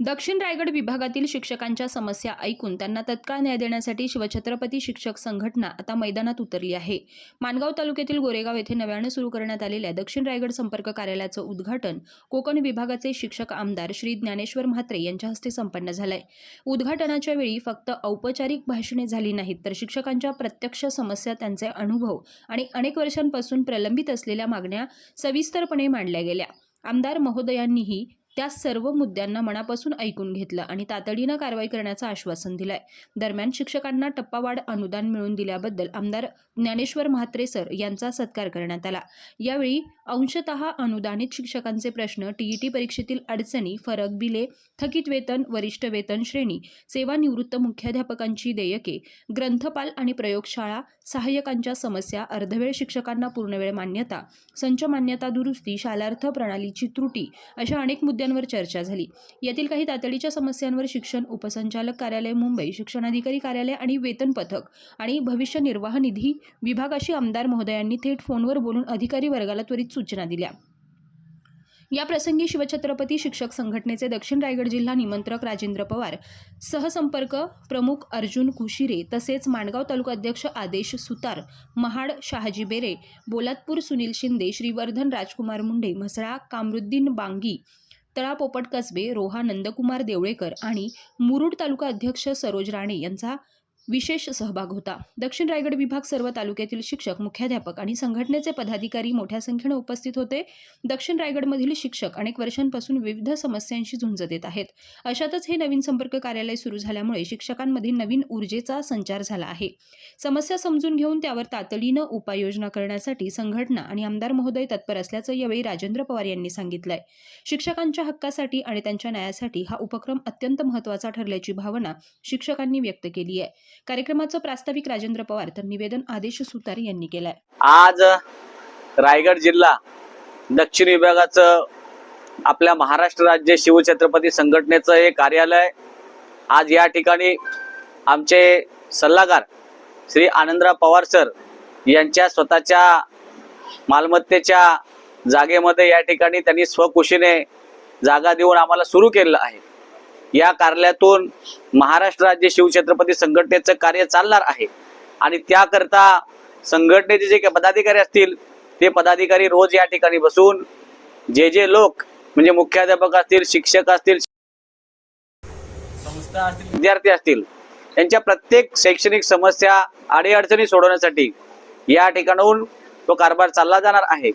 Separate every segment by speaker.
Speaker 1: दक्षिण रायगड विभागातील शिक्षकांच्या समस्या ऐकून त्यांना तत्काळ न्याय देण्यासाठी शिवछत्रपती शिक्षक संघटना आता मैदानात उतरली आहे. मानगाव तालुक्यातील गोरेगाव येथे नव्यानं सुरू करण्यात आलेल्या दक्षिण रायगड संपर्क कार्यालयाचं उद्घाटन कोकण विभागाचे शिक्षक आमदार श्री ज्ञानेश्वर म्हात्रे यांच्या हस्ते संपन्न झालंय. उद्घाटनाच्या वेळी फक्त औपचारिक भाषणे झाली नाहीत तर शिक्षकांच्या प्रत्यक्ष समस्या त्यांचे अनुभव आणि अनेक वर्षांपासून प्रलंबित असलेल्या मागण्या सविस्तरपणे मांडल्या गेल्या. आमदार महोदयांनीही त्या सर्व मुद्द्यांना मनापासून ऐकून घेतलं आणि तातडीनं कारवाई करण्याचं आश्वासन दिलंय. दरम्यान शिक्षकांना टप्पावाढ अनुदान मिळवून दिल्याबद्दल आमदार ज्ञानेश्वर म्हात्रे सर यांचा सत्कार करण्यात आला. यावेळी अंशतः अनुदानित शिक्षकांचे प्रश्न टीईटी परीक्षेतील अडचणी फरक बिले थकीत वेतन वरिष्ठ वेतन श्रेणी सेवानिवृत्त मुख्याध्यापकांची देयके ग्रंथपाल आणि प्रयोगशाळा सहाय्यकांच्या समस्या अर्धवेळ शिक्षकांना पूर्णवेळ मान्यता संच मान्यता दुरुस्ती शालार्थ प्रणालीची त्रुटी अशा अनेक मुद्दे मुद्द्यांवर चर्चा झाली. यातील काही तातडीच्या समस्यांवर शिक्षण उपसंचालक कार्यालय मुंबई शिक्षणाधिकारी कार्यालय आणि वेतन पथक आणि भविष्य निर्वाह निधी विभागाशी आमदार महोदयांनी थेट फोनवर बोलून अधिकारी वर्गाला त्वरित सूचना दिल्या. या प्रसंगी शिवछत्रपती शिक्षक संघटनेचे दक्षिण रायगड जिल्हा निमंत्रक राजेंद्र पवार सहसंपर्क प्रमुख अर्जुन कुशिरे तसेच माणगाव तालुका अध्यक्ष आदेश सुतार महाड शहाजी बेरे बोलातपूर सुनील शिंदे श्रीवर्धन राजकुमार मुंडे म्हसळा कामरुद्दीन बांगी तळापोपट कसबे रोहा नंदकुमार देवळेकर आणि मुरुड तालुका अध्यक्ष सरोज राणे यांचा विशेष सहभाग होता. दक्षिण रायगड विभाग सर्व तालुक्यातील शिक्षक मुख्याध्यापक आणि संघटनेचे पदाधिकारी मोठ्या संख्येने उपस्थित होते. दक्षिण रायगडमधील शिक्षक अनेक वर्षांपासून विविध समस्यांशी झुंज देत आहेत. अशातच हे नवीन संपर्क कार्यालय सुरू झाल्यामुळे शिक्षकांमध्ये नवीन ऊर्जेचा संचार झाला आहे. समस्या समजून घेऊन त्यावर तातडीनं उपाययोजना करण्यासाठी संघटना आणि आमदार महोदय तत्पर असल्याचं यावेळी राजेंद्र पवार यांनी सांगितलंय. शिक्षकांच्या हक्कासाठी आणि त्यांच्या न्यायासाठी हा उपक्रम अत्यंत महत्त्वाचा ठरल्याची भावना शिक्षकांनी व्यक्त केली आहे. कार्यक्रमाचं प्रास्ताविक राजेंद्र पवार तर निवेदन आदेश सुतार यांनी केलंय.
Speaker 2: आज रायगड जिल्हा दक्षिण विभागाचं आपल्या महाराष्ट्र राज्य शिवछत्रपती संघटनेचं हे कार्यालय आज या ठिकाणी आमचे सल्लागार श्री आनंदराव पवार सर यांच्या स्वतःच्या मालमत्तेच्या जागेमध्ये या ठिकाणी त्यांनी स्वकुशीने जागा देऊन आम्हाला सुरू केलेलं आहे. या कार्यालयातून महाराष्ट्र राज्य शिवछत्रपती संघटनेचं कार्य चालणार आहे. आणि त्याकरता संघटनेचे जे काही पदाधिकारी असतील ते पदाधिकारी रोज या ठिकाणी बसून जे जे लोक म्हणजे मुख्याध्यापक असतील शिक्षक असतील संस्था असतील. विद्यार्थी असतील त्यांच्या प्रत्येक शैक्षणिक समस्या अडीअडचणी सोडवण्यासाठी या ठिकाणाहून तो कारभार चालला जाणार आहे.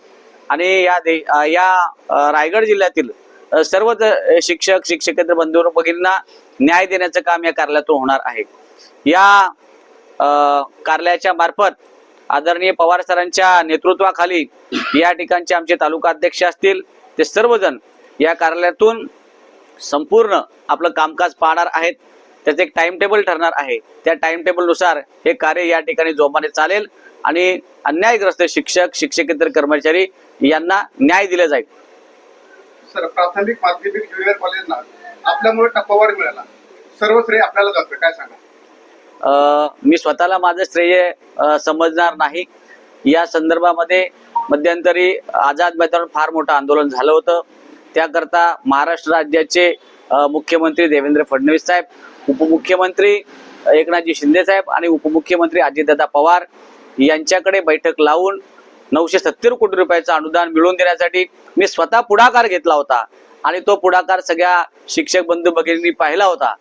Speaker 2: आणि या दे या रायगड जिल्ह्यातील सर्वच सर्व ज- शिक्षक शिक्षकेतर बंधू भगिनींना न्याय देण्याचं काम या कार्यालयातून होणार आहे. या कार्यालयाच्या मार्फत आदरणीय पवार सरांच्या नेतृत्वाखाली या ठिकाणचे आमचे तालुका अध्यक्ष असतील ते सर्वजण या कार्यालयातून संपूर्ण आपलं कामकाज पाहणार आहेत. त्याचं एक टाइम टेबल ठरणार आहे. त्या टाइम टेबलनुसार हे कार्य या ठिकाणी जोमाने चालेल आणि अन्यायग्रस्त शिक्षक शिक्षकेतर कर्मचारी यांना न्याय दिला जाईल.
Speaker 3: सर प्राथमिक माध्यमिक ज्युनियर कॉलेजना आपल्यामुळे टप्पावाढ मिळाला. सर्व श्रेय आपल्याला जातं काय सांगा?
Speaker 2: मी स्वतःला माझं श्रेय समजणार नाही. या संदर्भामध्ये मध्यंतरी आझाद मैदान फार मोठं आंदोलन झालं होतं. त्याकरता महाराष्ट्र राज्याचे मुख्यमंत्री देवेंद्र फडणवीस साहेब उपमुख्यमंत्री एकनाथजी शिंदे साहेब आणि उपमुख्यमंत्री अजितदादा पवार यांच्याकडे बैठक लावून नऊशे सत्तर कोटी रुपयाचं अनुदान मिळवून देण्यासाठी मी स्वतः पुढाकार घेतला होता. आणि तो पुढाकार सगळ्या शिक्षक बंधू भगिनींनी पाहिला होता.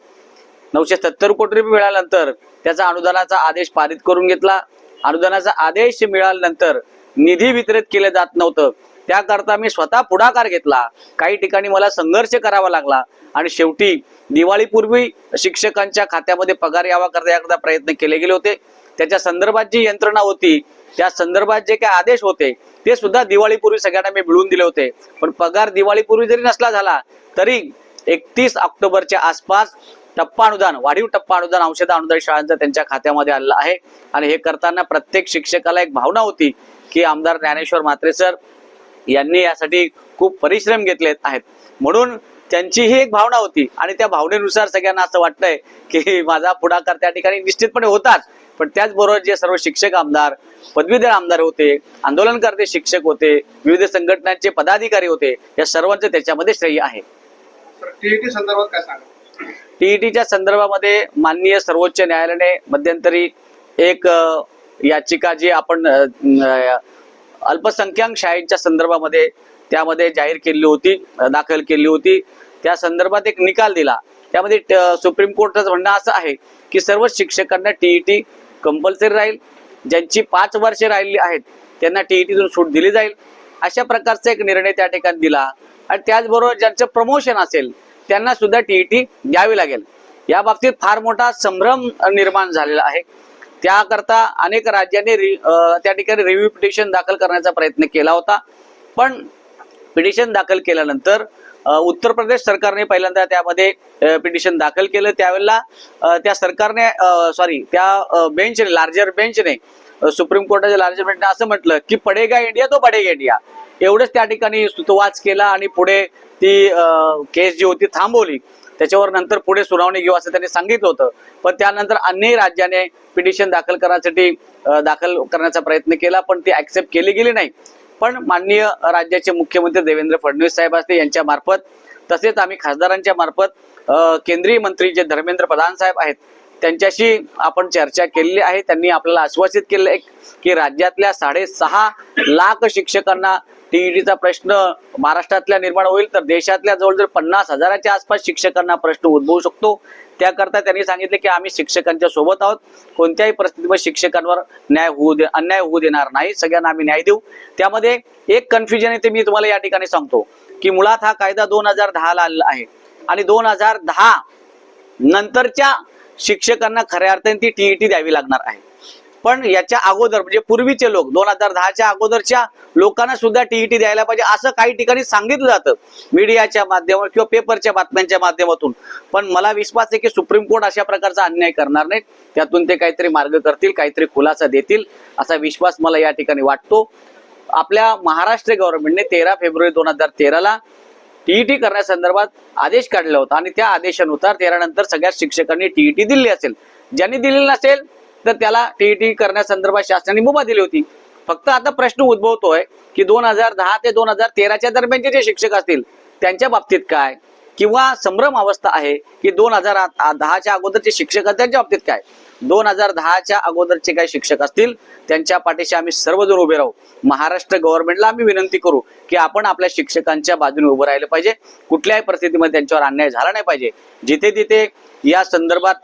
Speaker 2: नऊशे सत्तर कोटी रुपये मिळाल्यानंतर त्याचा अनुदानाचा आदेश पारित करून घेतला. अनुदानाचा आदेश मिळाल्यानंतर निधी वितरित केलं जात नव्हतं. त्याकरता मी स्वतः पुढाकार घेतला. काही ठिकाणी मला संघर्ष करावा लागला. आणि शेवटी दिवाळीपूर्वी शिक्षकांच्या खात्यामध्ये पगार यावा करता याकरता प्रयत्न केले गेले होते. त्याच्या संदर्भात जी यंत्रणा होती त्या संदर्भात जे काही आदेश होते ते सुद्धा दिवाळीपूर्वी सगळ्यांना मी मिळवून दिले होते. पण पगार दिवाळीपूर्वी जरी नसला झाला तरी एकतीस ऑक्टोबरच्या आसपास टप्पा अनुदान वाढीव टप्पा अनुदान औषध अनुदान शाळांचं त्यांच्या खात्यामध्ये आलेलं आहे. आणि हे करताना प्रत्येक शिक्षकाला एक भावना होती की आमदार ज्ञानेश्वर म्हात्रे सर यांनी यासाठी खूप परिश्रम घेतले आहेत. म्हणून त्यांची ही एक भावना होती. आणि त्या भावनेनुसार सगळ्यांना असं वाटतंय की माझा पुढाकार त्या ठिकाणी निश्चितपणे होताच. पण त्याचबरोबर जे सर्व शिक्षक आमदार पदवीधर आमदार होते आंदोलनकर्ते शिक्षक होते विविध संघटनांचे पदाधिकारी होते या सर्वांचं त्याच्यामध्ये श्रेय आहे.
Speaker 3: टीईटी संदर्भात काय सांगा
Speaker 2: टीईटीच्या संदर्भामध्ये माननीय सर्वोच्च न्यायालयाने मध्यंतरी एक याचिका जी आपण अल्पसंख्याक शाळेच्या संदर्भामध्ये त्यामध्ये जाहीर केली होती दाखल केली होती. त्या संदर्भात एक निकाल दिला. त्यामध्ये सुप्रीम कोर्टाचं म्हणणं असं आहे की सर्व शिक्षकांना टीईटी कंपल्सरी राहील. ज्यांची पाच वर्षे राहिली आहेत त्यांना टीईटीतून सूट दिली जाईल. अशा प्रकारचा एक निर्णय त्या ठिकाणी दिला. आणि त्याचबरोबर ज्यांचं प्रमोशन असेल त्यांना सुद्धा टीईटी द्यावी लागेल. या बाबतीत फार मोठा संभ्रम निर्माण झालेला आहे. त्याकरता अनेक राज्यांनी रि- त्या ठिकाणी रिव्ह्यू पिटिशन दाखल करण्याचा प्रयत्न केला होता. पण पिटिशन दाखल केल्यानंतर उत्तर प्रदेश सरकारने पहिल्यांदा त्यामध्ये पिटिशन दाखल केलं. त्यावेळेला त्या सरकारने सॉरी त्या बेंचने लार्जर बेंचने सुप्रीम कोर्टाच्या लार्जर बेंचने असं म्हटलं की पडेगा इंडिया तो पडेगा इंडिया. एवढंच त्या ठिकाणी सुतवाच केला आणि पुढे ती केस जी होती थांबवली. त्याच्यावर नंतर पुढे सुनावणी घेऊ असं त्यांनी सांगितलं होतं. पण त्यानंतर अन्य राज्याने पिटिशन दाखल करण्यासाठी दाखल करण्याचा प्रयत्न केला पण ती ऍक्सेप्ट केली गेली नाही. पण माननीय राज्याचे मुख्यमंत्री देवेंद्र फडणवीस साहेब असते यांच्या मार्फत तसेच आम्ही खासदारांच्या मार्फत केंद्रीय मंत्री जे धर्मेंद्र प्रधान साहेब आहेत त्यांच्याशी आपण चर्चा केलेली आहे. त्यांनी आपल्याला आश्वासित केले आहे की राज्यातल्या साडेसहा लाख शिक्षकांना टीईटीचा प्रश्न महाराष्ट्रातल्या निर्माण होईल तर देशातल्या जवळजवळ पन्नास हजाराच्या आसपास शिक्षकांना प्रश्न उद्भवू शकतो. त्याकरता त्यांनी सांगितले की आम्ही शिक्षकांच्या सोबत आहोत. कोणत्याही परिस्थितीमध्ये शिक्षकांवर न्याय होऊ दे अन्याय होऊ देणार नाही. सगळ्यांना आम्ही न्याय देऊ. त्यामध्ये एक कन्फ्युजन आहे ते मी तुम्हाला या ठिकाणी सांगतो की मुळात हा कायदा दोन हजार दहाला आलेला आहे. आणि दोन हजार दहा नंतरच्या शिक्षकांना खऱ्या अर्थाने ती टीईटी द्यावी लागणार आहे. पण याच्या अगोदर म्हणजे पूर्वीचे लोक दोन हजार दहाच्या अगोदरच्या लोकांना सुद्धा टीईटी द्यायला पाहिजे असं काही ठिकाणी सांगितलं जातं. मीडियाच्या माध्यमातून किंवा पेपरच्या बातम्यांच्या माध्यमातून. पण मला विश्वास आहे की सुप्रीम कोर्ट अशा प्रकारचा अन्याय करणार नाही त्यातून ते काहीतरी मार्ग करतील काहीतरी खुलासा देतील असा विश्वास मला या ठिकाणी वाटतो. आपल्या महाराष्ट्र गव्हर्नमेंटने तेरा फेब्रुवारी दोन हजार तेराला टीईटी करण्यासंदर्भात आदेश काढला होता. आणि त्या आदेशानुसार तेरा नंतर सगळ्या शिक्षकांनी टीईटी दिली असेल. ज्यांनी दिलेली नसेल तर त्याला टीईटी करण्यासंदर्भात शासनाने मुभा दिली होती. फक्त आता प्रश्न उद्भवतोय की दोन हजार दहा ते दोन हजार तेराच्या दरम्यानचे जे शिक्षक असतील त्यांच्या बाबतीत काय? किंवा संभ्रम अवस्था आहे की दोन हजार दहाच्या अगोदरचे शिक्षक त्यांच्या बाबतीत काय? दोन हजार दहाच्या अगोदरचे काही शिक्षक असतील त्यांच्या पाठीशी आम्ही सर्वजण उभे राहू. महाराष्ट्र गव्हर्नमेंटला आम्ही विनंती करू की आपण आपल्या शिक्षकांच्या बाजूने उभं राहिलं पाहिजे. कुठल्याही परिस्थितीमध्ये त्यांच्यावर अन्याय झाला नाही पाहिजे. जिथे तिथे या संदर्भात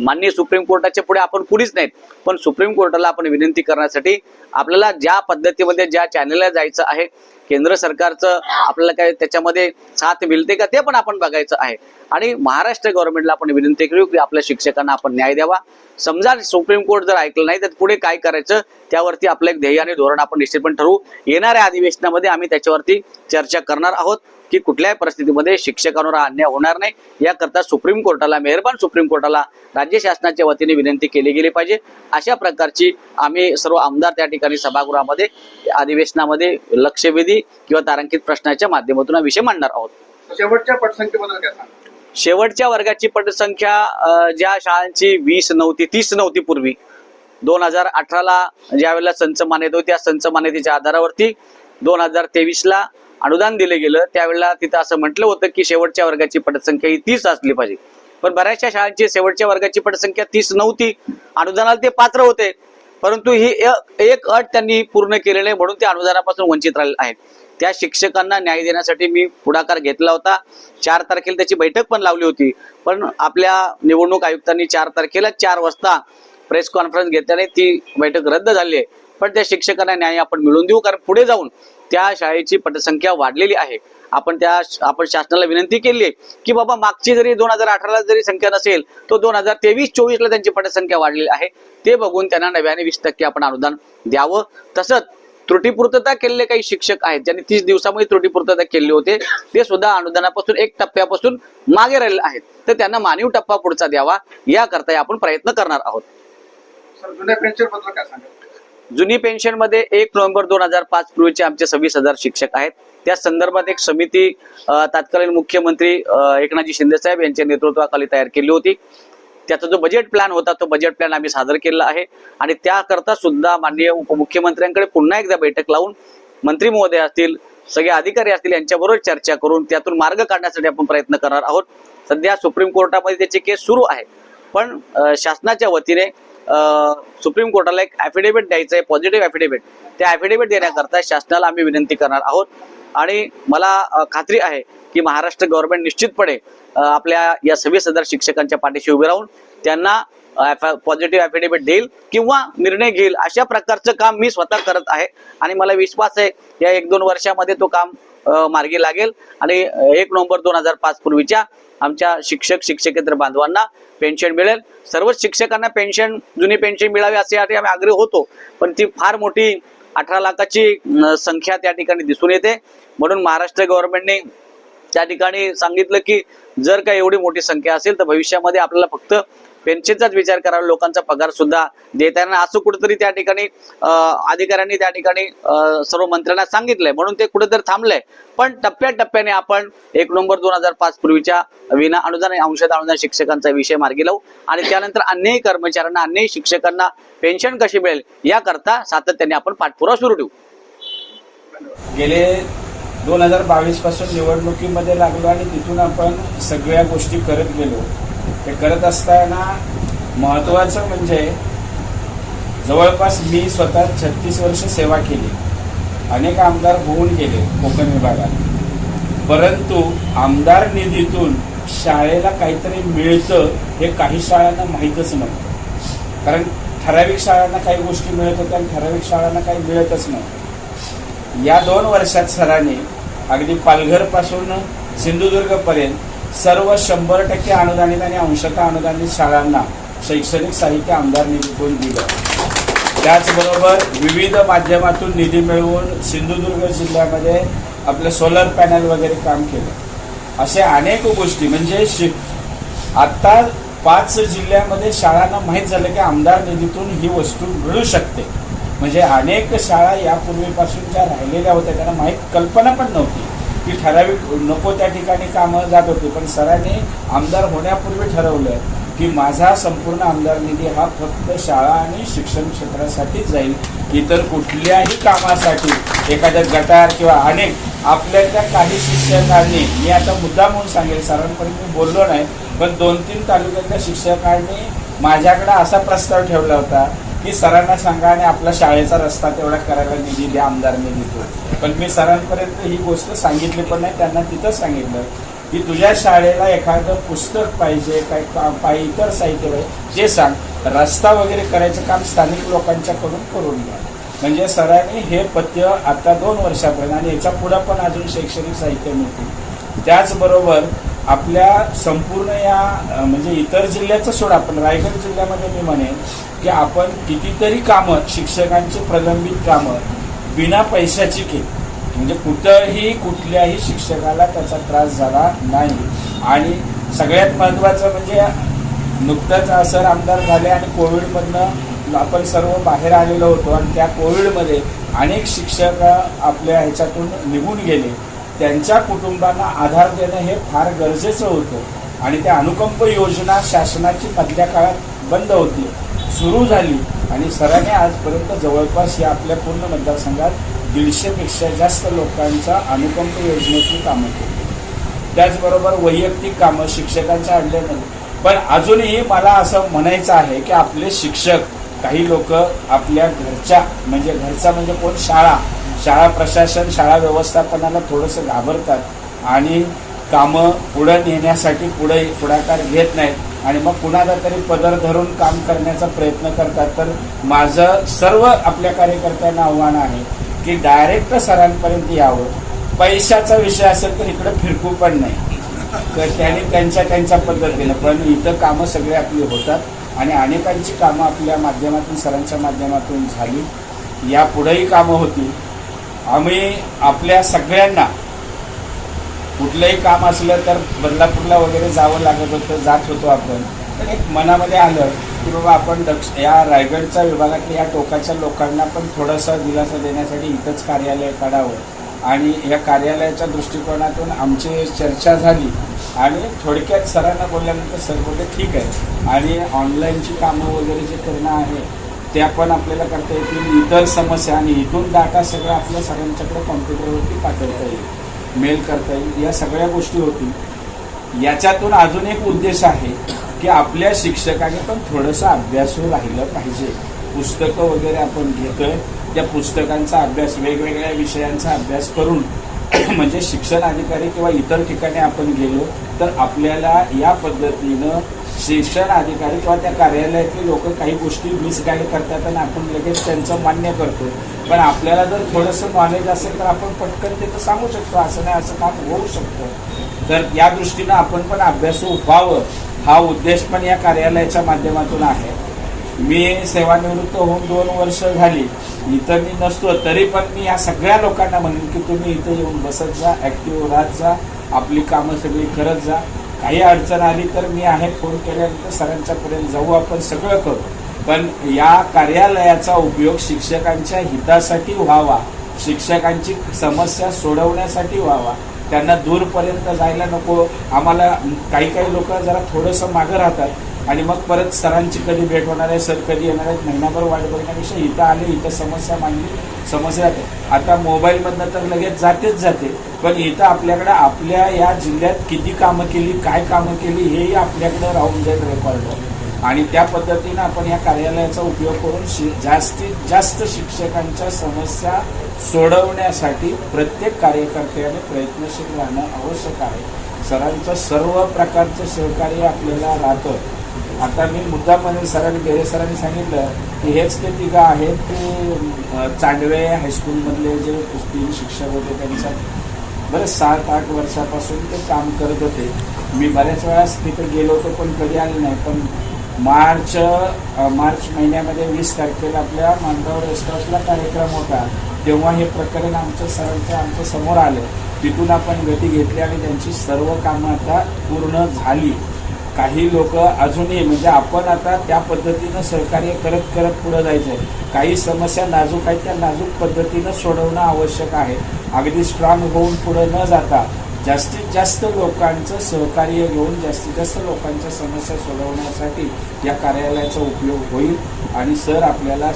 Speaker 2: माननीय सुप्रीम कोर्टाच्या पुढे आपण कुणीच नाहीत. पण सुप्रीम कोर्टाला आपण विनंती करण्यासाठी आपल्याला ज्या पद्धतीमध्ये ज्या चॅनेलला जायचं आहे केंद्र सरकारचं आपल्याला काय त्याच्यामध्ये साथ मिळते का ते पण आपण बघायचं आहे. आणि महाराष्ट्र गव्हर्नमेंटला आपण विनंती करू की आपल्या शिक्षकांना आपण न्याय द्यावा. समजा सुप्रीम कोर्ट जर ऐकलं नाही तर पुढे काय करायचं त्यावरती आपलं एक ध्येय आणि धोरण आपण निश्चितपणे ठरवू. येणाऱ्या अधिवेशनामध्ये आम्ही त्याच्यावरती चर्चा करणार आहोत की कुठल्याही परिस्थितीमध्ये शिक्षकांवर अन्याय होणार नाही. याकरता सुप्रीम कोर्टाला मेहरबान सुप्रीम कोर्टाला राज्य शासनाच्या वतीने विनंती केली गेली पाहिजे. अशा प्रकारची आम्ही सर्व आमदार त्या ठिकाणी सभागृहामध्ये अधिवेशनामध्ये लक्षवेधी किंवा तारांकित प्रश्नाच्या माध्यमातून हा विषय मांडणार आहोत.
Speaker 3: शेवटच्या पटसंख्येबद्दल काय सांगा
Speaker 2: शेवटच्या वर्गाची पटसंख्या ज्या शाळांची वीस नव्हती तीस नव्हती पूर्वी दोन हजार अठराला ज्या वेळेला संच मान्यता होती त्या संच मान्यतेच्या आधारावरती दोन हजार तेवीसला अनुदान दिलं गेलं. त्यावेळेला तिथं असं म्हटलं होतं की शेवटच्या वर्गाची पटसंख्या ही तीस असली पाहिजे. पण बऱ्याचशा शाळांची शेवटच्या वर्गाची पटसंख्या तीस नव्हती. अनुदानाला ते पात्र होते. परंतु ही एक- अट त्यांनी पूर्ण केली आहे म्हणून ते अनुदानापासून वंचित राहिले आहेत. त्या शिक्षकांना न्याय देण्यासाठी मी पुढाकार घेतला होता. चार तारखेला त्याची बैठक पण लावली होती. पण आपल्या निवडणूक आयुक्तांनी चार तारखेला चार वाजता प्रेस कॉन्फरन्स घेतल्याने ती बैठक रद्द झाली आहे. पण त्या शिक्षकांना न्याय आपण मिळवून देऊ कारण पुढे जाऊन त्या शाळेची पटसंख्या वाढलेली आहे. आपण त्या आपण शासनाला विनंती केली आहे की बाबा मागची जरी दोन हजार अठराला जरी संख्या नसेल तर दोन हजार तेवीस चोवीसला त्यांची पटसंख्या वाढलेली आहे. ते बघून त्यांना नव्याने वीस टक्के आपण अनुदान द्यावं. तसंच त्रुटीपूर्तता केलेले काही शिक्षक आहेत ज्यांनी तीस दिवसामध्ये त्रुटीपूर्तता केली होते ते सुद्धा अनुदानापासून एक टप्प्यापासून मागे राहिले आहेत. तर त्यांना मानव टप्पा पुढचा द्यावा याकरता आपण प्रयत्न करणार आहोत.
Speaker 3: पेन्शन
Speaker 2: जुनी पेन्शनमध्ये एक नोव्हेंबर दोन हजार पाच पूर्वीचे आमचे सव्वीस हजार शिक्षक आहेत. त्या संदर्भात एक समिती तत्कालीन मुख्यमंत्री एकनाथजी शिंदे साहेब यांच्या नेतृत्वाखाली तयार केली होती. त्याचा जो बजेट प्लॅन होता तो बजेट प्लॅन आम्ही सादर केला आहे. आणि त्याकरता सुद्धा माननीय उपमुख्यमंत्र्यांकडे पुन्हा एकदा बैठक लावून मंत्री महोदय असतील सगळे अधिकारी असतील यांच्याबरोबर चर्चा करून त्यातून मार्ग काढण्यासाठी आपण प्रयत्न करणार आहोत. सध्या सुप्रीम कोर्टामध्ये त्याची केस सुरू आहे पण शासनाच्या वतीने सुप्रीम कोर्टाला एक ॲफिडेव्हिट द्यायचं आहे पॉझिटिव्ह ॲफिडेव्हिट त्या ॲफिडेव्हिट देण्याकरता शासनाला आम्ही विनंती करणार आहोत. आणि मला खात्री आहे की महाराष्ट्र गव्हर्नमेंट निश्चितपणे आपल्या या सव्वीस हजार शिक्षकांच्या पाठीशी उभे राहून त्यांना पॉझिटिव्ह ॲफिडेव्हिट देईल किंवा निर्णय घेईल अशा प्रकारचं काम मी स्वतः करत आहे. आणि मला विश्वास आहे या एक दोन वर्षामध्ये तो काम मार्गी लागेल. आणि एक नोव्हेंबर दोन हजार पाच पूर्वीच्या आमच्या शिक्षक शिक्षकेतर बांधवांना पेन्शन मिळेल. सर्वच शिक्षकांना पेन्शन जुनी पेन्शन मिळावी असे आम्ही आग्रह होतो. पण ती फार मोठी अठरा लाखाची संख्या त्या ठिकाणी दिसून येते. म्हणून महाराष्ट्र गव्हर्नमेंटने त्या ठिकाणी सांगितलं की जर का एवढी मोठी संख्या असेल तर भविष्यामध्ये आपल्याला फक्त पेन्शनचाच विचार करावा लोकांचा पगार सुद्धा देता येणार असं कुठेतरी त्या ठिकाणी अधिकाऱ्यांनी त्या ठिकाणी सर्व मंत्र्यांना सांगितलंय. म्हणून ते कुठेतरी थांबलंय. पण टप्प्याटप्प्याने आपण एक नोव्हेंबर दोन हजार पाच पूर्वीच्या विना अनुदान आणि अंशदान अनुदान शिक्षकांचा विषय मार्गी लावू. आणि त्यानंतर अन्यही कर्मचाऱ्यांना अन्यही शिक्षकांना पेन्शन कशी मिळेल याकरता सातत्याने आपण पाठपुरावा सुरू ठेवू.
Speaker 4: गेले दोन हजार बावीसपासून निवडणुकीमध्ये लागलो आणि तिथून आपण सगळ्या गोष्टी करत गेलो. ते करत असताना महत्वाचं म्हणजे जवळपास मी स्वतः छत्तीस वर्ष सेवा केली. अनेक आमदार होऊन गेले कोकण विभागात. परंतु आमदार निधीतून शाळेला काहीतरी मिळतं हे काही शाळांना माहीतच नव्हतं. कारण ठराविक शाळांना काही गोष्टी मिळत होत्या आणि ठराविक शाळांना काही मिळतच नव्हतं. या दोन वर्षात सरांनी अगदी पालघरपासून सिंधुदुर्गपर्यंत सर्व शंभर टक्के अनुदानित आणि अंशतः अनुदानित शाळांना शैक्षणिक साहित्य आमदार निधीतून दिलं. त्याचबरोबर विविध माध्यमातून निधी मिळवून सिंधुदुर्ग जिल्ह्यामध्ये आपलं सोलर पॅनल वगैरे काम केलं. असे अनेक गोष्टी म्हणजे शि आता पाच जिल्ह्यामध्ये शाळांना माहीत झालं की आमदार निधीतून ही वस्तू मिळू शकते. म्हणजे अनेक शाळा यापूर्वीपासून ज्या राहिलेल्या होत्या त्यांना माहीत कल्पना पण नव्हती. की ठराविक नको त्या ठिकाणी कामं जात होती. पण सरांनी आमदार होण्यापूर्वी ठरवलं की माझा संपूर्ण आमदार निधी हा फक्त शाळा आणि शिक्षण क्षेत्रासाठीच जाईल. इतर कुठल्याही कामासाठी एखाद्या गटार किंवा अनेक आपल्यातल्या काही शिक्षकांनी मी आता मुद्दा म्हणून सांगेल सरांपर्यंत मी बोललो नाही पण दोन तीन तालुक्यातल्या शिक्षकांनी माझ्याकडे असा प्रस्ताव ठेवला होता की सरांना सांगा आणि आपला शाळेचा रस्ता तेवढा करायला निधी द्या आमदार निधीतून पण मी सरांपर्यंत ही गोष्ट सांगितली पण नाही त्यांना तिथं सांगितलं की तुझ्या शाळेला एखादं पुस्तक पाहिजे काय पाहिजे इतर साहित्य पाहिजे ते सांग. रस्ता वगैरे करायचं काम स्थानिक लोकांच्याकडून करून घ्या. म्हणजे सरांनी हे पथ्य आता दोन वर्षापर्यंत आणि याच्या पुढं पण अजून शैक्षणिक साहित्य मिळतील. त्याचबरोबर आपल्या संपूर्ण या म्हणजे इतर जिल्ह्याचं सोडा पण रायगड जिल्ह्यामध्ये मी म्हणेन की आपण कितीतरी कामं शिक्षकांची प्रलंबित कामं बिना पैशाची केली. म्हणजे कुठंही कुठल्याही शिक्षकाला त्याचा त्रास झाला नाही. आणि सगळ्यात महत्त्वाचं म्हणजे नुकतंच असर आमदार झाले आणि कोविडमधनं आपण सर्व बाहेर आलेलो होतो आणि त्या कोविडमध्ये अनेक शिक्षक आपल्या ह्याच्यातून निघून गेले. त्यांच्या कुटुंबांना आधार देणं हे फार गरजेचं होतं. आणि त्या अनुकंप योजना शासनाची मधल्या काळात बंद होती. सुरू झाली. आणि सरांनी आजपर्यंत जवळपास या आपल्या पूर्ण मतदारसंघात दीडशेपेक्षा जास्त लोकांच्या अनुकंप योजनेची कामं केली. त्याचबरोबर वैयक्तिक कामं शिक्षकांच्या अंड्यामध्ये पण अजूनही मला असं म्हणायचं आहे की आपले शिक्षक काही लोक आपल्या घरच्या म्हणजे घरचा म्हणजे कोण? शाळा. शाळा प्रशासन शाळा व्यवस्थापनाला थोडंसं घाबरतात आणि कामं पुढं नेण्यासाठी पुढे पुढाकार घेत नाहीत. आणि मग कुणाला तरी पदर धरून काम करण्याचा प्रयत्न करतात. तर माझं सर्व आपल्या कार्यकर्त्यांना आव्हान आहे की डायरेक्ट सरांपर्यंत यावं. पैशाचा विषय असेल तर इकडं फिरकू पण नाही. तर त्याने त्यांच्या त्यांच्या पद्धतीनं. पण इथं कामं सगळे आपली होतात आणि अनेकांची कामं आपल्या माध्यमातून सरांच्या माध्यमातून झाली. यापुढेही कामं होती आम्ही आपल्या सगळ्यांना कुठलंही काम असलं तर बदलापूरला वगैरे जावं लागत होतं जात होतो आपण. तर एक मनामध्ये आलं की बाबा आपण दक्ष या रायगडच्या विभागातल्या या टोकाच्या लोकांना पण थोडासा दिलासा देण्यासाठी इथंच कार्यालय काढावं. आणि या कार्यालयाच्या दृष्टिकोनातून आमची चर्चा झाली आणि थोडक्यात सरांना बोलल्यानंतर सर बोलले ठीक आहे. आणि ऑनलाईनची कामं वगैरे जे करणं आहे त्या पण आपल्याला करता येतील. इतर समस्या आणि इथून डाटा सगळं आपल्या सगळ्यांच्याकडे कॉम्प्युटरवरती पाठवता येईल. मेल करता येईल. या सगळ्या गोष्टी होतील. याच्यातून अजून एक उद्देश आहे की आपल्या शिक्षकाने पण थोडंसं अभ्यासू राहिलं पाहिजे. पुस्तकं वगैरे आपण घेतोय. त्या पुस्तकांचा अभ्यास वेगवेगळ्या विषयांचा अभ्यास करून म्हणजे शिक्षण अधिकारी किंवा इतर ठिकाणी आपण गेलो तर आपल्याला या पद्धतीनं शिक्षण अधिकारी किंवा त्या कार्यालयातली लोक काही गोष्टी मिसगाईड करतात आणि आपण लगेच त्यांचं मान्य करतो. पण आपल्याला जर थोडंसं नॉलेज असेल तर आपण पटकन ते तर सांगू शकतो असं नाही असं काम होऊ शकतं. तर या दृष्टीनं आपण पण अभ्यासू व्हावं हा उद्देश पण या कार्यालयाच्या माध्यमातून आहे. मी सेवानिवृत्त होऊन दोन वर्ष झाली. इथं मी नसतो तरी पण मी या सगळ्या लोकांना म्हणेन की तुम्ही इथं येऊन बसत जा ॲक्टिव्ह राहत जा आपली कामं सगळी करत जा. काही अडचण आली तर मी आहे फोन केल्यानंतर सरांच्या पर्यंत जाऊ आपण सगळं करू. पण या कार्यालयाचा उपयोग शिक्षकांच्या हितासाठी व्हावा शिक्षकांची समस्या सोडवण्यासाठी व्हावा. त्यांना दूरपर्यंत जायला नको. आम्हाला काही काही लोक जरा थोडंसं मागं राहतात. आणि मग परत सरांची कधी भेट होणार आहे सर कधी येणार आहेत महिनाभर वाट बघण्यापेक्षा इथं आले इथं समस्या मांडली समस्या जाते आता मोबाईलमधनं तर लगेच जातेच जाते पण इथं आपल्याकडे आपल्या या जिल्ह्यात किती कामं केली काय कामं केली हेही आपल्याकडे राहून जाईल रेकॉर्ड. आणि त्या पद्धतीनं आपण या कार्यालयाचा उपयोग करून शि जास्तीत जास्त शिक्षकांच्या समस्या सोडवण्यासाठी प्रत्येक कार्यकर्त्याने प्रयत्नशील राहणं आवश्यक आहे. सरांचं सर्व प्रकारचं सहकार्य आपल्याला राहतं. आता मी मुद्दा म्हणून सरांनी बेरे सरांनी सांगितलं की हेच ते तिघं आहेत ते चांडवे हायस्कूलमधले जे तीन शिक्षक होते त्यांच्या. बरं सात आठ वर्षापासून ते काम करत होते. मी बऱ्याच वेळास तिथं गेलो होतो पण कधी आले नाही. पण मार्च मार्च महिन्यामध्ये वीस तारखेला आपल्या मानगाव रेस्ट हाऊसला कार्यक्रम होता. तेव्हा हे प्रकरण आमच्या सरांच्या आमच्यासमोर आलं. तिथून आपण गती घेतली आणि त्यांची सर्व कामं आता पूर्ण झाली. काही लोक अजूनही म्हणजे आपण आता त्या पद्धतीनं सहकार्य करत करत पुढे जायचं आहे काही समस्या नाजूक आहेत त्या नाजूक पद्धतीनं सोडवणं आवश्यक आहे. अगदी स्ट्रॉंग होऊन पुढे न जाता जास्तीत जास्त लोकांचं सहकार्य घेऊन जास्तीत जास्त लोकांच्या समस्या सोडवण्यासाठी या कार्यालयाचा उपयोग होईल आणि सर आपल्याला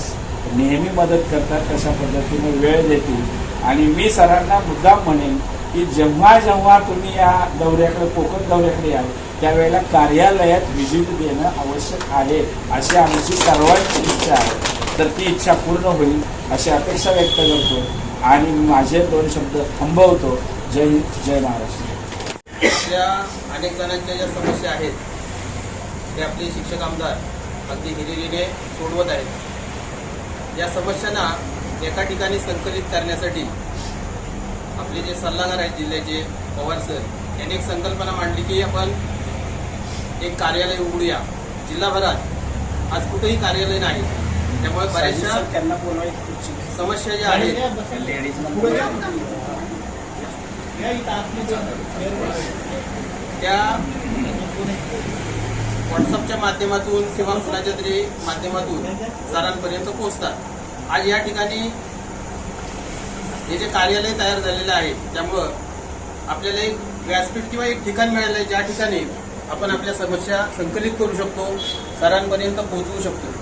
Speaker 4: नेहमी मदत करतात तशा पद्धतीने वेळ देतील. आणि मी सरांना मुद्दाम म्हणेन की जेव्हा जेव्हा तुम्ही या दौऱ्याकडे कोकण दौऱ्याकडे याल त्यावेळेला कार्यालयात व्हिजिट देणं आवश्यक आहे अशी आमची सर्वांची इच्छा आहे. तर ती इच्छा पूर्ण होईल अशी अपेक्षा व्यक्त करतो आणि माझे दोन शब्द थांबवतो. जय हिंद जय महाराष्ट्र.
Speaker 5: आपल्या अनेक जणांच्या ज्या समस्या आहेत ते आपले शिक्षक आमदार अगदी हिरिरीने सोडवत आहेत. या समस्यांना एका ठिकाणी संकलित करण्यासाठी आपले जे सल्लागार आहेत जिल्ह्याचे पवार सर यांनी एक संकल्पना मांडली की आपण एक कार्यालय उघडूया. जिल्हाभरात. आज कुठेही कार्यालय नाही. त्यामुळे बऱ्याचशा
Speaker 4: त्यांना बोलवायची
Speaker 5: समस्या ज्या आहेत
Speaker 4: लेडीज
Speaker 5: त्या व्हॉट्सअपच्या माध्यमातून किंवा कुणाच्या तरी माध्यमातून सरांपर्यंत पोहोचतात. आज या ठिकाणी हे जे कार्यालय तयार झालेलं आहे त्यामुळं आपल्याला एक व्यासपीठ किंवा एक ठिकाण मिळालं आहे ज्या ठिकाणी आपण आपल्या समस्या संकलित करू शकतो सरांपर्यंत पोहोचवू शकतो.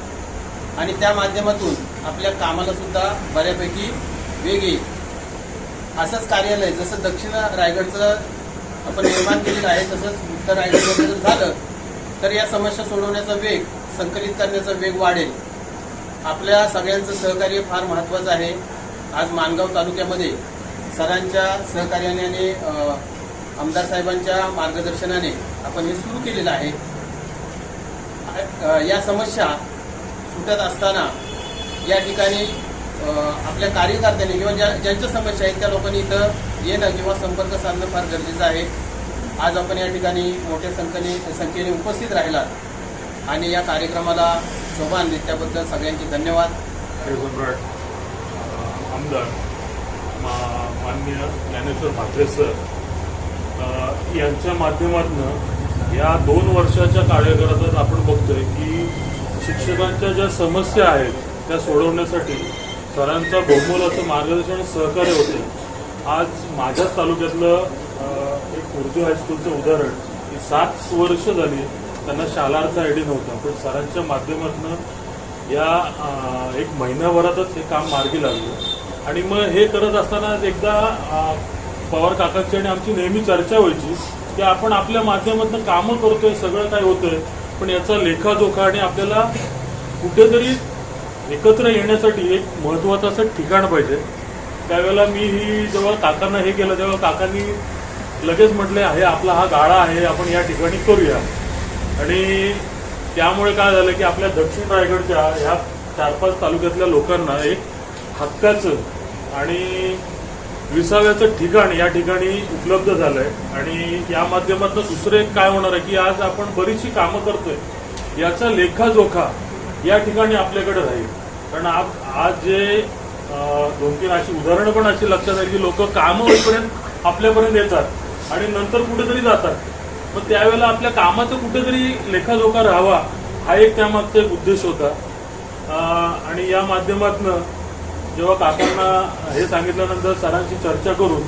Speaker 5: आणि त्या माध्यमातून आपल्या कामाला सुद्धा बऱ्यापैकी वेग येईल. असंच कार्यालय जसं दक्षिण रायगडचं आपण निर्माण केलेलं आहे तसंच उत्तर रायगडमध्ये जर झालं तर या समस्या सोडवण्याचा वेग संकलित करण्याचा वेग वाढेल. आपल्या सगळ्यांचं सहकार्य फार महत्त्वाचं आहे. आज मानगाव तालुक्यामध्ये सरांच्या सहकार्याने आणि आमदार साहेबांच्या मार्गदर्शनाने आपण हे सुरू केलेलं आहे. या समस्या सुटत असताना या ठिकाणी आपल्या कार्यकर्त्यांनी किंवा ज्या ज्यांच्या समस्या आहेत त्या लोकांनी इथं येणं किंवा संपर्क साधणं फार गरजेचं आहे. आज आपण या ठिकाणी मोठ्या संख्येने संख्येने उपस्थित राहिलात आणि या कार्यक्रमाला शोभा आणली. त्याबद्दल सगळ्यांचे धन्यवाद.
Speaker 6: आमदार माननीय ज्ञानेश्वर म्हात्रे सर यांच्या माध्यमातून या दोन वर्षाच्या कार्यकाळात आपण बघतोय की शिक्षकांच्या ज्या समस्या आहेत त्या सोडवण्यासाठी सरांचा बहुमोल असं मार्गदर्शन सहकार्य होते. आज माझ्याच तालुक्यातलं एक उर्दू हायस्कूलचं उदाहरण की सात वर्ष झाली त्यांना शालार्थ आय डी नव्हता पण सरांच्या माध्यमातून या एक महिन्याभरातच हे काम मार्गी लागलं. आणि मग हे करत असताना एकदा पवार काकांची आणि आमची नेहमी चर्चा व्हायची की आपण आपल्या माध्यमातून कामं करतोय सगळं काय होतंय पण याचा लेखाजोखा आणि आपल्याला कुठेतरी एकत्र येण्यासाठी एक महत्वाचं असं ठिकाण पाहिजे. त्यावेळेला मी ही जेव्हा काकांना हे केलं तेव्हा काकांनी लगेच म्हटले हे आपला हा गाळा आहे आपण या ठिकाणी करूया. आणि त्यामुळे काय झालं की आपल्या दक्षिण रायगडच्या ह्या चार पाच तालुक्यातल्या लोकांना एक हक्काचं आणि विसाव्याचं ठिकाण या ठिकाणी उपलब्ध झालंय. आणि या माध्यमातून दुसरं एक काय होणार आहे की आज आपण बरीचशी कामं करतोय. याचा लेखाजोखा या ठिकाणी आपल्याकडे राहील. कारण आज आज जे दोन तीन अशी उदाहरणं पण अशी लक्षात आहे की लोक कामं होईपर्यंत आपल्यापर्यंत येतात आणि नंतर कुठेतरी जातात. मग त्यावेळेला आपल्या कामाचं कुठेतरी लेखाजोखा राहावा हा एक त्यामागचा एक उद्देश होता. आणि या माध्यमातनं जेव्हा काकांना हे सांगितल्यानंतर सरांशी चर्चा करून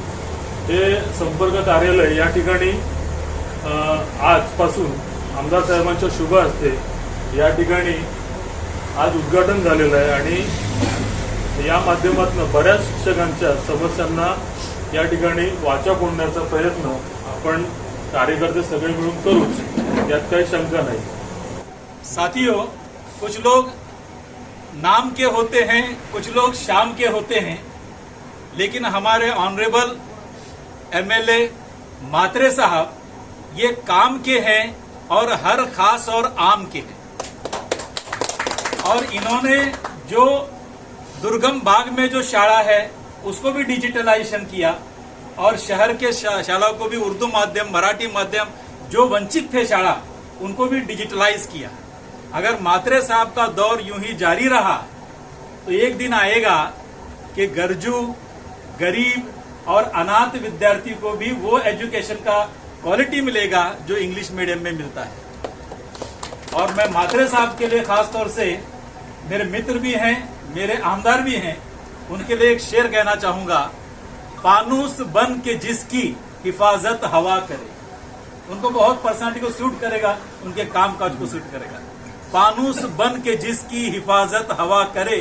Speaker 6: हे संपर्क कार्यालय या ठिकाणी आजपासून आमदार साहेबांच्या शुभ हस्ते या ठिकाणी आज उद्घाटन झालेलं आहे आणि या माध्यमातून बऱ्याच शिक्षकांच्या समस्यांना या ठिकाणी वाचा फोडण्याचा प्रयत्न आपण कार्यकर्ते सगळे मिळून करू यात काही शंका नाही.
Speaker 7: साथियों कुछ लोग नाम के होते हैं, कुछ लोग शाम के होते हैं, लेकिन हमारे ऑनरेबल एमएलए मात्रे साहब, ये काम के हैं और हर खास और आम के हैं। और इन्होंने जो दुर्गम बाग में जो शाला है, उसको भी डिजिटलाइजेशन किया और शहर के शा- शालाओं को भी उर्दू माध्यम, मराठी माध्यम, जो वंचित थे शाला, उनको भी डिजिटलाइज किया। अगर मात्रे साहब का दौर यूँ ही जारी रहा तो एक दिन आएगा कि गरजू, गरीब और अनाथ विद्यार्थी को भी वो एजुकेशन का क्वालिटी मिलेगा जो इंग्लिश मीडियम में मिलता है। और मैं मात्रे साहब के लिए खास तौर से, मेरे मित्र भी हैं, मेरे आमदार भी हैं, उनके लिए एक शेर कहना चाहूँगा, फानूस बन के जिसकी हिफाजत हवा करे। उनको बहुत पर्सनालिटी को सूट करेगा, उनके काम काज को सूट करेगा। फानूस बन के जिसकी हिफाजत हवा करे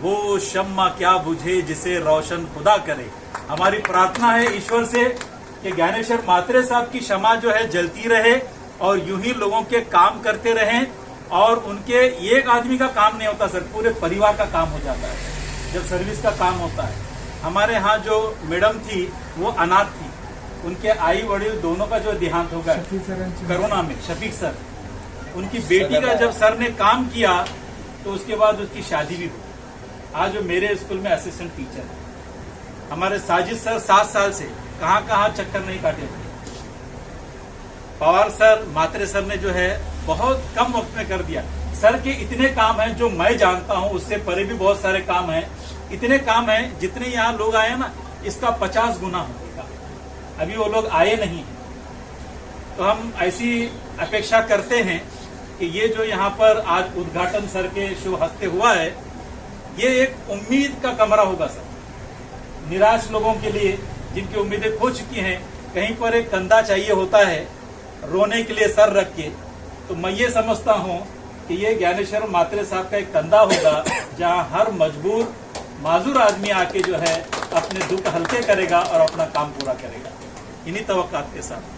Speaker 7: वो शम्मा क्या बुझे जिसे रोशन खुदा करे। हमारी प्रार्थना है ईश्वर से कि ज्ञानेश्वर मात्रे साहब की क्षमा जो है जलती रहे और यूँ ही लोगों के काम करते रहें और उनके एक आदमी का काम नहीं होता सर पूरे परिवार का काम हो जाता है जब सर्विस का काम होता है। हमारे यहाँ जो मैडम थी वो अनाथ थी। उनके आई वडील दोनों का जो देहांत होगा कोरोना में शफीक सर। उनकी बेटी का जब सर ने काम किया तो उसके बाद उसकी शादी भी हुई। आज वो मेरे स्कूल में असिस्टेंट टीचर है। हमारे साजिद सर सात साल से कहाँ कहाँ चक्कर नहीं काटे पवार सर मात्रे सर ने जो है बहुत कम वक्त में कर दिया। सर के इतने काम हैं जो मैं जानता हूँ उससे परे भी बहुत सारे काम हैं। इतने काम हैं जितने यहाँ लोग आए ना इसका पचास गुना होगा। अभी वो लोग आए नहीं तो हम ऐसी अपेक्षा करते हैं कि ये जो यहाँ पर आज उद्घाटन सर के शुभ हस्ते हुआ है, ये एक उम्मीद का कमरा होगा सर। निराश लोगों के लिए जिनकी उम्मीदें खो चुकी हैं, कहीं पर एक कंधा चाहिए होता है, रोने के लिए सर रख के। तो मैं ये समझता हूँ कि ये ज्ञानेश्वर मात्रे साहब का एक कंधा होगा, जहाँ हर मजबूर, माजूर आदमी आके जो है, अपने दुख हल्के करेगा और अपना काम पूरा करेगा। इन्हीं तो के साथ।